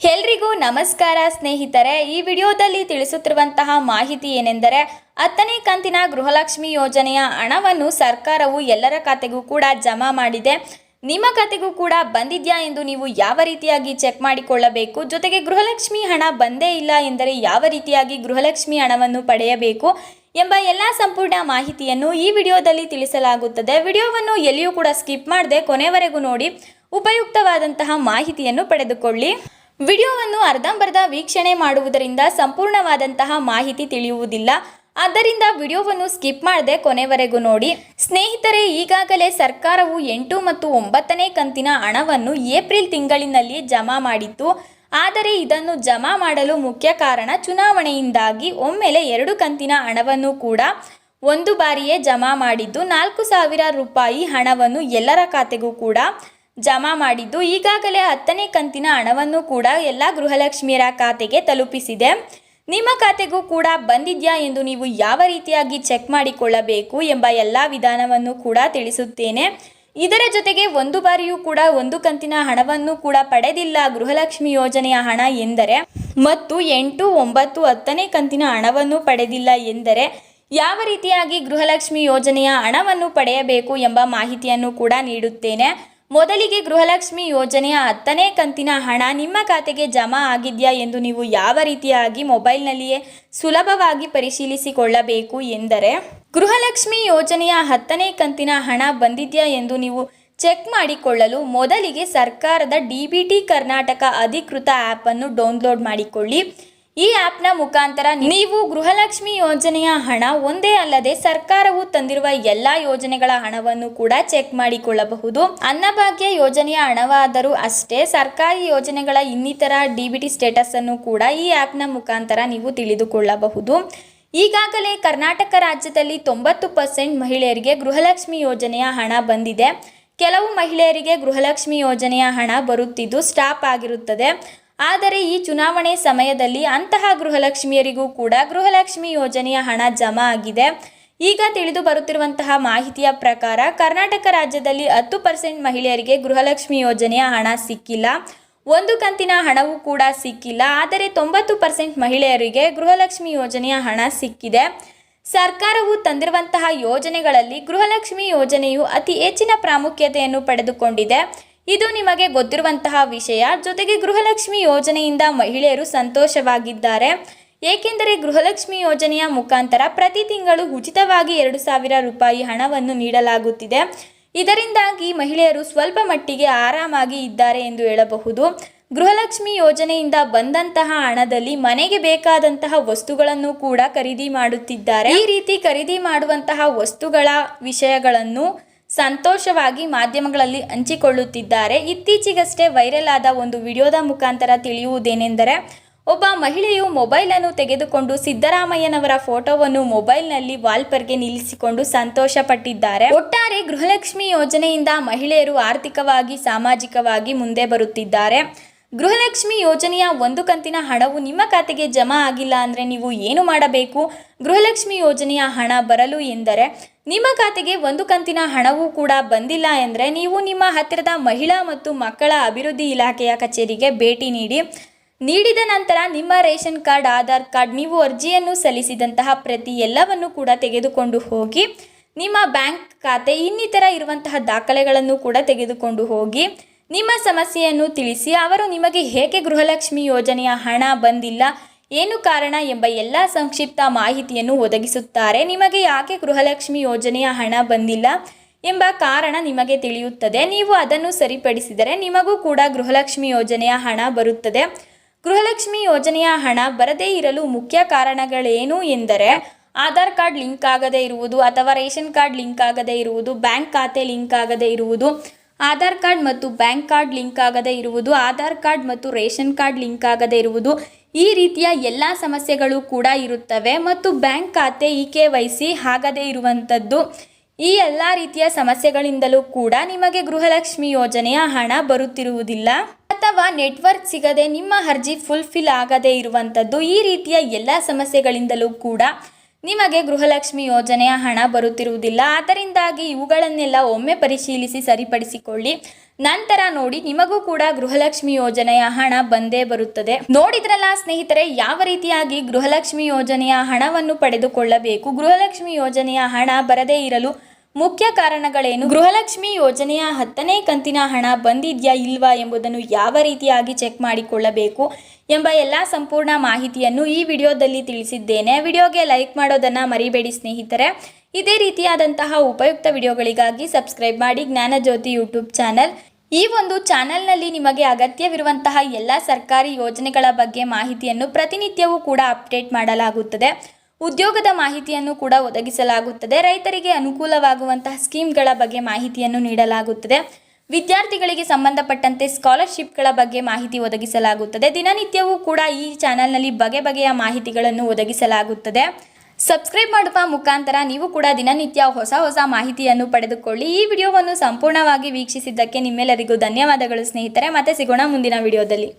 ಎಲ್ರಿಗೂ ನಮಸ್ಕಾರ ಸ್ನೇಹಿತರೆ. ಈ ವಿಡಿಯೋದಲ್ಲಿ ತಿಳಿಸುತ್ತಿರುವಂತಹ ಮಾಹಿತಿ ಏನೆಂದರೆ, ಹತ್ತನೇ ಕಂತಿನ ಗೃಹಲಕ್ಷ್ಮಿ ಯೋಜನೆಯ ಹಣವನ್ನು ಸರ್ಕಾರವು ಎಲ್ಲರ ಖಾತೆಗೂ ಕೂಡ ಜಮಾ ಮಾಡಿದೆ. ನಿಮ್ಮ ಖಾತೆಗೂ ಕೂಡ ಬಂದಿದೆಯಾ ಎಂದು ನೀವು ಯಾವ ರೀತಿಯಾಗಿ ಚೆಕ್ ಮಾಡಿಕೊಳ್ಳಬೇಕು? ಜೊತೆಗೆ ಗೃಹಲಕ್ಷ್ಮಿ ಹಣ ಬಂದೇ ಇಲ್ಲ ಎಂದರೆ ಯಾವ ರೀತಿಯಾಗಿ ಗೃಹಲಕ್ಷ್ಮಿ ಹಣವನ್ನು ಪಡೆಯಬೇಕು ಎಂಬ ಎಲ್ಲ ಸಂಪೂರ್ಣ ಮಾಹಿತಿಯನ್ನು ಈ ವಿಡಿಯೋದಲ್ಲಿ ತಿಳಿಸಲಾಗುತ್ತದೆ. ವಿಡಿಯೋವನ್ನು ಎಲ್ಲಿಯೂ ಕೂಡ ಸ್ಕಿಪ್ ಮಾಡದೆ ಕೊನೆವರೆಗೂ ನೋಡಿ, ಉಪಯುಕ್ತವಾದಂತಹ ಮಾಹಿತಿಯನ್ನು ಪಡೆದುಕೊಳ್ಳಿ. ವಿಡಿಯೋವನ್ನು ಅರ್ಧಂಬರ್ಧ ವೀಕ್ಷಣೆ ಮಾಡುವುದರಿಂದ ಸಂಪೂರ್ಣವಾದಂತಹ ಮಾಹಿತಿ ತಿಳಿಯುವುದಿಲ್ಲ. ಆದ್ದರಿಂದ ವಿಡಿಯೋವನ್ನು ಸ್ಕಿಪ್ ಮಾಡದೆ ಕೊನೆವರೆಗೂ ನೋಡಿ. ಸ್ನೇಹಿತರೆ, ಈಗಾಗಲೇ ಸರ್ಕಾರವು ಎಂಟು ಮತ್ತು ಒಂಬತ್ತನೇ ಕಂತಿನ ಹಣವನ್ನು ಏಪ್ರಿಲ್ ತಿಂಗಳಿನಲ್ಲಿ ಜಮಾ ಮಾಡಿತ್ತು. ಆದರೆ ಇದನ್ನು ಜಮಾ ಮಾಡಲು ಮುಖ್ಯ ಕಾರಣ ಚುನಾವಣೆಯಿಂದಾಗಿ ಒಮ್ಮೆಲೆ ಎರಡು ಕಂತಿನ ಹಣವನ್ನು ಕೂಡ ಒಂದು ಬಾರಿಯೇ ಜಮಾ ಮಾಡಿದ್ದು ನಾಲ್ಕು ಸಾವಿರ ರೂಪಾಯಿ ಹಣವನ್ನು ಎಲ್ಲರ ಖಾತೆಗೂ ಕೂಡ ಜಮಾ ಮಾಡಿದ್ದು ಈಗಾಗಲೇ ಹತ್ತನೇ ಕಂತಿನ ಹಣವನ್ನು ಕೂಡ ಎಲ್ಲ ಗೃಹಲಕ್ಷ್ಮಿಯರ ಖಾತೆಗೆ ತಲುಪಿಸಿದೆ. ನಿಮ್ಮ ಖಾತೆಗೂ ಕೂಡ ಬಂದಿದೆಯಾ ಎಂದು ನೀವು ಯಾವ ರೀತಿಯಾಗಿ ಚೆಕ್ ಮಾಡಿಕೊಳ್ಳಬೇಕು ಎಂಬ ಎಲ್ಲ ವಿಧಾನವನ್ನು ಕೂಡ ತಿಳಿಸುತ್ತೇನೆ. ಇದರ ಜೊತೆಗೆ ಒಂದು ಬಾರಿಯೂ ಕೂಡ ಒಂದು ಕಂತಿನ ಹಣವನ್ನು ಕೂಡ ಪಡೆದಿಲ್ಲ ಗೃಹಲಕ್ಷ್ಮಿ ಯೋಜನೆಯ ಹಣ ಎಂದರೆ, ಮತ್ತು ಎಂಟು ಒಂಬತ್ತು ಹತ್ತನೇ ಕಂತಿನ ಹಣವನ್ನು ಪಡೆದಿಲ್ಲ ಎಂದರೆ ಯಾವ ರೀತಿಯಾಗಿ ಗೃಹಲಕ್ಷ್ಮಿ ಯೋಜನೆಯ ಹಣವನ್ನು ಪಡೆಯಬೇಕು ಎಂಬ ಮಾಹಿತಿಯನ್ನು ಕೂಡ ನೀಡುತ್ತೇನೆ. ಮೊದಲಿಗೆ ಗೃಹಲಕ್ಷ್ಮಿ ಯೋಜನೆಯ ಹತ್ತನೇ ಕಂತಿನ ಹಣ ನಿಮ್ಮ ಖಾತೆಗೆ ಜಮಾ ಆಗಿದೆಯಾ ಎಂದು ನೀವು ಯಾವ ರೀತಿಯಾಗಿ ಮೊಬೈಲ್ನಲ್ಲಿಯೇ ಸುಲಭವಾಗಿ ಪರಿಶೀಲಿಸಿಕೊಳ್ಳಬೇಕು ಎಂದರೆ, ಗೃಹಲಕ್ಷ್ಮಿ ಯೋಜನೆಯ ಹತ್ತನೇ ಕಂತಿನ ಹಣ ಬಂದಿದೆಯಾ ಎಂದು ನೀವು ಚೆಕ್ ಮಾಡಿಕೊಳ್ಳಲು ಮೊದಲಿಗೆ ಸರ್ಕಾರದ ಡಿ ಬಿ ಟಿ ಕರ್ನಾಟಕ ಅಧಿಕೃತ ಆ್ಯಪನ್ನು ಡೌನ್ಲೋಡ್ ಮಾಡಿಕೊಳ್ಳಿ. ಈ ಆ್ಯಪ್ನ ಮುಖಾಂತರ ನೀವು ಗೃಹಲಕ್ಷ್ಮಿ ಯೋಜನೆಯ ಹಣ ಒಂದೇ ಅಲ್ಲದೆ ಸರ್ಕಾರವು ತಂದಿರುವ ಎಲ್ಲಾ ಯೋಜನೆಗಳ ಹಣವನ್ನು ಕೂಡ ಚೆಕ್ ಮಾಡಿಕೊಳ್ಳಬಹುದು. ಅನ್ನಭಾಗ್ಯ ಯೋಜನೆಯ ಹಣವಾದರೂ ಅಷ್ಟೇ ಸರ್ಕಾರಿ ಯೋಜನೆಗಳ ಇನ್ನಿತರ ಡಿ ಬಿ ಟಿ ಸ್ಟೇಟಸ್ ಅನ್ನು ಕೂಡ ಈ ಆ್ಯಪ್ನ ಮುಖಾಂತರ ನೀವು ತಿಳಿದುಕೊಳ್ಳಬಹುದು. ಈಗಾಗಲೇ ಕರ್ನಾಟಕ ರಾಜ್ಯದಲ್ಲಿ ತೊಂಬತ್ತು ಪರ್ಸೆಂಟ್ ಮಹಿಳೆಯರಿಗೆ ಗೃಹಲಕ್ಷ್ಮಿ ಯೋಜನೆಯ ಹಣ ಬಂದಿದೆ. ಕೆಲವು ಮಹಿಳೆಯರಿಗೆ ಗೃಹಲಕ್ಷ್ಮಿ ಯೋಜನೆಯ ಹಣ ಬರುತ್ತಿದ್ದು ಸ್ಟಾಪ್ ಆಗಿರುತ್ತದೆ. ಆದರೆ ಈ ಚುನಾವಣೆ ಸಮಯದಲ್ಲಿ ಅಂತಹ ಗೃಹಲಕ್ಷ್ಮಿಯರಿಗೂ ಕೂಡ ಗೃಹಲಕ್ಷ್ಮಿ ಯೋಜನೆಯ ಹಣ ಜಮಾ ಆಗಿದೆ. ಈಗ ತಿಳಿದು ಬರುತ್ತಿರುವಂತಹ ಮಾಹಿತಿಯ ಪ್ರಕಾರ ಕರ್ನಾಟಕ ರಾಜ್ಯದಲ್ಲಿ ಹತ್ತು ಪರ್ಸೆಂಟ್ ಮಹಿಳೆಯರಿಗೆ ಗೃಹಲಕ್ಷ್ಮಿ ಯೋಜನೆಯ ಹಣ ಸಿಕ್ಕಿಲ್ಲ. ಒಂದು ಕಂತಿನ ಹಣವೂ ಕೂಡ ಸಿಕ್ಕಿಲ್ಲ. ಆದರೆ ತೊಂಬತ್ತು ಪರ್ಸೆಂಟ್ ಮಹಿಳೆಯರಿಗೆ ಗೃಹಲಕ್ಷ್ಮಿ ಯೋಜನೆಯ ಹಣ ಸಿಕ್ಕಿದೆ. ಸರ್ಕಾರವು ತಂದಿರುವಂತಹ ಯೋಜನೆಗಳಲ್ಲಿ ಗೃಹಲಕ್ಷ್ಮಿ ಯೋಜನೆಯು ಅತಿ ಹೆಚ್ಚಿನ ಪ್ರಾಮುಖ್ಯತೆಯನ್ನು ಪಡೆದುಕೊಂಡಿದೆ. ಇದು ನಿಮಗೆ ಗೊತ್ತಿರುವಂತಹ ವಿಷಯ. ಜೊತೆಗೆ ಗೃಹಲಕ್ಷ್ಮಿ ಯೋಜನೆಯಿಂದ ಮಹಿಳೆಯರು ಸಂತೋಷವಾಗಿದ್ದಾರೆ. ಏಕೆಂದರೆ ಗೃಹಲಕ್ಷ್ಮಿ ಯೋಜನೆಯ ಮುಖಾಂತರ ಪ್ರತಿ ತಿಂಗಳು ಉಚಿತವಾಗಿ ಎರಡು ಸಾವಿರ ರೂಪಾಯಿ ಹಣವನ್ನು ನೀಡಲಾಗುತ್ತಿದೆ. ಇದರಿಂದಾಗಿ ಮಹಿಳೆಯರು ಸ್ವಲ್ಪ ಮಟ್ಟಿಗೆ ಆರಾಮಾಗಿ ಇದ್ದಾರೆ ಎಂದು ಹೇಳಬಹುದು. ಗೃಹಲಕ್ಷ್ಮಿ ಯೋಜನೆಯಿಂದ ಬಂದಂತಹ ಹಣದಲ್ಲಿ ಮನೆಗೆ ಬೇಕಾದಂತಹ ವಸ್ತುಗಳನ್ನು ಕೂಡ ಖರೀದಿ ಮಾಡುತ್ತಿದ್ದಾರೆ. ಈ ರೀತಿ ಖರೀದಿ ಮಾಡುವಂತಹ ವಸ್ತುಗಳ ವಿಷಯಗಳನ್ನು ಸಂತೋಷವಾಗಿ ಮಾಧ್ಯಮಗಳಲ್ಲಿ ಹಂಚಿಕೊಳ್ಳುತ್ತಿದ್ದಾರೆ. ಇತ್ತೀಚೆಗಷ್ಟೇ ವೈರಲ್ ಆದ ಒಂದು ವಿಡಿಯೋದ ಮುಖಾಂತರ ತಿಳಿಯುವುದೇನೆಂದರೆ, ಒಬ್ಬ ಮಹಿಳೆಯು ಮೊಬೈಲನ್ನು ತೆಗೆದುಕೊಂಡು ಸಿದ್ದರಾಮಯ್ಯನವರ ಫೋಟೋವನ್ನು ಮೊಬೈಲ್ನಲ್ಲಿ ವಾಲ್ಪರ್ಗೆ ನಿಲ್ಲಿಸಿಕೊಂಡು ಸಂತೋಷ ಪಟ್ಟಿದ್ದಾರೆ ಒಟ್ಟಾರೆ ಗೃಹಲಕ್ಷ್ಮಿ ಯೋಜನೆಯಿಂದ ಮಹಿಳೆಯರು ಆರ್ಥಿಕವಾಗಿ, ಸಾಮಾಜಿಕವಾಗಿ ಮುಂದೆ ಬರುತ್ತಿದ್ದಾರೆ. ಗೃಹಲಕ್ಷ್ಮಿ ಯೋಜನೆಯ ಒಂದು ಕಂತಿನ ಹಣವು ನಿಮ್ಮ ಖಾತೆಗೆ ಜಮಾ ಆಗಿಲ್ಲ ಅಂದರೆ ನೀವು ಏನು ಮಾಡಬೇಕು? ಗೃಹಲಕ್ಷ್ಮಿ ಯೋಜನೆಯ ಹಣ ಬರಲು ಎಂದರೆ ನಿಮ್ಮ ಖಾತೆಗೆ ಒಂದು ಕಂತಿನ ಹಣವೂ ಕೂಡ ಬಂದಿಲ್ಲ ಎಂದರೆ ನೀವು ನಿಮ್ಮ ಹತ್ತಿರದ ಮಹಿಳಾ ಮತ್ತು ಮಕ್ಕಳ ಅಭಿವೃದ್ಧಿ ಇಲಾಖೆಯ ಕಚೇರಿಗೆ ಭೇಟಿ ನೀಡಿ, ನೀಡಿದ ನಂತರ ನಿಮ್ಮ ರೇಷನ್ ಕಾರ್ಡ್, ಆಧಾರ್ ಕಾರ್ಡ್ ನೀವು ಅರ್ಜಿಯನ್ನು ಸಲ್ಲಿಸಿದಂತಹ ಪ್ರತಿ ಎಲ್ಲವನ್ನು ಕೂಡ ತೆಗೆದುಕೊಂಡು ಹೋಗಿ, ನಿಮ್ಮ ಬ್ಯಾಂಕ್ ಖಾತೆ ಇನ್ನಿತರ ಇರುವಂತಹ ದಾಖಲೆಗಳನ್ನು ಕೂಡ ತೆಗೆದುಕೊಂಡು ಹೋಗಿ ನಿಮ್ಮ ಸಮಸ್ಯೆಯನ್ನು ತಿಳಿಸಿ, ಅವರು ನಿಮಗೆ ಹೇಗೆ ಗೃಹಲಕ್ಷ್ಮಿ ಯೋಜನೆಯ ಹಣ ಬಂದಿಲ್ಲ, ಏನು ಕಾರಣ ಎಂಬ ಎಲ್ಲ ಸಂಕ್ಷಿಪ್ತ ಮಾಹಿತಿಯನ್ನು ಒದಗಿಸುತ್ತಾರೆ. ನಿಮಗೆ ಯಾಕೆ ಗೃಹಲಕ್ಷ್ಮಿ ಯೋಜನೆಯ ಹಣ ಬಂದಿಲ್ಲ ಎಂಬ ಕಾರಣ ನಿಮಗೆ ತಿಳಿಯುತ್ತದೆ. ನೀವು ಅದನ್ನು ಸರಿಪಡಿಸಿದರೆ ನಿಮಗೂ ಕೂಡ ಗೃಹಲಕ್ಷ್ಮಿ ಯೋಜನೆಯ ಹಣ ಬರುತ್ತದೆ. ಗೃಹಲಕ್ಷ್ಮಿ ಯೋಜನೆಯ ಹಣ ಬರದೇ ಇರಲು ಮುಖ್ಯ ಕಾರಣಗಳೇನು ಎಂದರೆ, ಆಧಾರ್ ಕಾರ್ಡ್ ಲಿಂಕ್ ಆಗದೇ ಇರುವುದು ಅಥವಾ ರೇಷನ್ ಕಾರ್ಡ್ ಲಿಂಕ್ ಆಗದೇ ಇರುವುದು, ಬ್ಯಾಂಕ್ ಖಾತೆ ಲಿಂಕ್ ಆಗದೇ ಇರುವುದು ಆಧಾರ್ ಕಾರ್ಡ್ ಮತ್ತು ಬ್ಯಾಂಕ್ ಕಾರ್ಡ್ ಲಿಂಕ್ ಆಗದೇ ಇರುವುದು, ಆಧಾರ್ ಕಾರ್ಡ್ ಮತ್ತು ರೇಷನ್ ಕಾರ್ಡ್ ಲಿಂಕ್ ಆಗದೇ ಇರುವುದು ಈ ರೀತಿಯ ಎಲ್ಲ ಸಮಸ್ಯೆಗಳು ಕೂಡ ಇರುತ್ತವೆ ಮತ್ತು ಬ್ಯಾಂಕ್ ಖಾತೆ ಇ ಕೆ ವೈ ಸಿ ಆಗದೇ ಇರುವಂಥದ್ದು. ಈ ಎಲ್ಲ ರೀತಿಯ ಸಮಸ್ಯೆಗಳಿಂದಲೂ ಕೂಡ ನಿಮಗೆ ಗೃಹಲಕ್ಷ್ಮಿ ಯೋಜನೆಯ ಹಣ ಬರುತ್ತಿರುವುದಿಲ್ಲ. ಅಥವಾ ನೆಟ್ವರ್ಕ್ ಸಿಗದೆ ನಿಮ್ಮ ಅರ್ಜಿ ಫುಲ್ಫಿಲ್ ಆಗದೇ ಇರುವಂಥದ್ದು ಈ ರೀತಿಯ ಎಲ್ಲ ಸಮಸ್ಯೆಗಳಿಂದಲೂ ಕೂಡ ನಿಮಗೆ ಗೃಹಲಕ್ಷ್ಮಿ ಯೋಜನೆಯ ಹಣ ಬರುತ್ತಿರುವುದಿಲ್ಲ. ಆದ್ದರಿಂದಾಗಿ ಇವುಗಳನ್ನೆಲ್ಲ ಒಮ್ಮೆ ಪರಿಶೀಲಿಸಿ ಸರಿಪಡಿಸಿಕೊಳ್ಳಿ. ನಂತರ ನೋಡಿ ನಿಮಗೂ ಕೂಡ ಗೃಹಲಕ್ಷ್ಮಿ ಯೋಜನೆಯ ಹಣ ಬಂದೇ ಬರುತ್ತದೆ. ನೋಡಿದ್ರಲ್ಲ ಸ್ನೇಹಿತರೆ, ಯಾವ ರೀತಿಯಾಗಿ ಗೃಹಲಕ್ಷ್ಮಿ ಯೋಜನೆಯ ಹಣವನ್ನು ಪಡೆದುಕೊಳ್ಳಬೇಕು? ಗೃಹಲಕ್ಷ್ಮಿ ಯೋಜನೆಯ ಹಣ ಬರದೇ ಇರಲು ಮುಖ್ಯ ಕಾರಣಗಳೇನು? ಗೃಹಲಕ್ಷ್ಮಿ ಯೋಜನೆಯ ಹತ್ತನೇ ಕಂತಿನ ಹಣ ಬಂದಿದೆಯಾ ಇಲ್ವಾ ಎಂಬುದನ್ನು ಯಾವ ರೀತಿಯಾಗಿ ಚೆಕ್ ಮಾಡಿಕೊಳ್ಳಬೇಕು ಎಂಬ ಎಲ್ಲ ಸಂಪೂರ್ಣ ಮಾಹಿತಿಯನ್ನು ಈ ವಿಡಿಯೋದಲ್ಲಿ ತಿಳಿಸಿದ್ದೇನೆ. ವಿಡಿಯೋಗೆ ಲೈಕ್ ಮಾಡೋದನ್ನು ಮರಿಬೇಡಿ ಸ್ನೇಹಿತರೆ. ಇದೇ ರೀತಿಯಾದಂತಹ ಉಪಯುಕ್ತ ವಿಡಿಯೋಗಳಿಗಾಗಿ ಸಬ್ಸ್ಕ್ರೈಬ್ ಮಾಡಿ ಜ್ಞಾನಜ್ಯೋತಿ ಯೂಟ್ಯೂಬ್ ಚಾನಲ್. ಈ ಒಂದು ಚಾನೆಲ್ನಲ್ಲಿ ನಿಮಗೆ ಅಗತ್ಯವಿರುವಂತಹ ಎಲ್ಲ ಸರ್ಕಾರಿ ಯೋಜನೆಗಳ ಬಗ್ಗೆ ಮಾಹಿತಿಯನ್ನು ಪ್ರತಿನಿತ್ಯವೂ ಕೂಡ ಅಪ್ಡೇಟ್ ಮಾಡಲಾಗುತ್ತದೆ. ಉದ್ಯೋಗದ ಮಾಹಿತಿಯನ್ನು ಕೂಡ ಒದಗಿಸಲಾಗುತ್ತದೆ. ರೈತರಿಗೆ ಅನುಕೂಲವಾಗುವಂತಹ ಸ್ಕೀಮ್ಗಳ ಬಗ್ಗೆ ಮಾಹಿತಿಯನ್ನು ನೀಡಲಾಗುತ್ತದೆ. ವಿದ್ಯಾರ್ಥಿಗಳಿಗೆ ಸಂಬಂಧಪಟ್ಟಂತೆ ಸ್ಕಾಲರ್ಶಿಪ್ಗಳ ಬಗ್ಗೆ ಮಾಹಿತಿ ಒದಗಿಸಲಾಗುತ್ತದೆ. ದಿನನಿತ್ಯವೂ ಕೂಡ ಈ ಚಾನೆಲ್ನಲ್ಲಿ ಬಗೆ ಬಗೆಯ ಮಾಹಿತಿಗಳನ್ನು ಒದಗಿಸಲಾಗುತ್ತದೆ. ಸಬ್ಸ್ಕ್ರೈಬ್ ಮಾಡುವ ಮುಖಾಂತರ ನೀವು ಕೂಡ ದಿನನಿತ್ಯ ಹೊಸ ಹೊಸ ಮಾಹಿತಿಯನ್ನು ಪಡೆದುಕೊಳ್ಳಿ. ಈ ವಿಡಿಯೋವನ್ನು ಸಂಪೂರ್ಣವಾಗಿ ವೀಕ್ಷಿಸಿದ್ದಕ್ಕೆ ನಿಮ್ಮೆಲ್ಲರಿಗೂ ಧನ್ಯವಾದಗಳು ಸ್ನೇಹಿತರೆ. ಮತ್ತೆ ಸಿಗೋಣ ಮುಂದಿನ ವಿಡಿಯೋದಲ್ಲಿ.